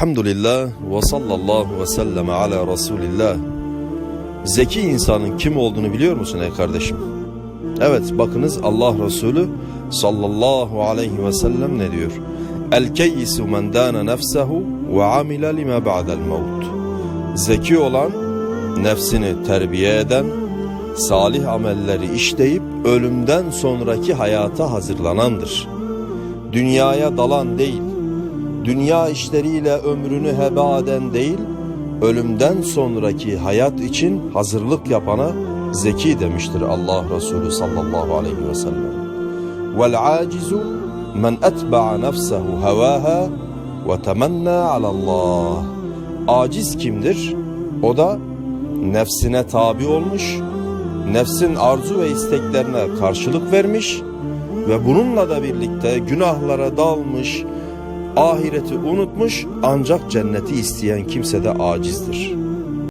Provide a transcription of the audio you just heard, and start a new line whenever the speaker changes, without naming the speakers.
Elhamdülillah ve sallallahu ve sellem ala Resulillah. Zeki insanın kim olduğunu biliyor musun ey kardeşim? Evet bakınız Allah Resulü sallallahu aleyhi ve sellem ne diyor? El keyyisu men dâne nefsehu ve amile lima ba'del mevt. Zeki olan nefsini terbiye eden, salih amelleri işleyip ölümden sonraki hayata hazırlanandır. Dünyaya dalan değil, dünya işleriyle ömrünü heba eden değil, ölümden sonraki hayat için hazırlık yapana zeki demiştir Allah Resulü sallallahu aleyhi ve sellem. Vel acizu men etba'a nefsehu hevaha ve temenna alallah. Aciz kimdir? O da nefsine tabi olmuş, nefsin arzu ve isteklerine karşılık vermiş ve bununla da birlikte günahlara dalmış, ahireti unutmuş ancak cenneti isteyen kimse de acizdir.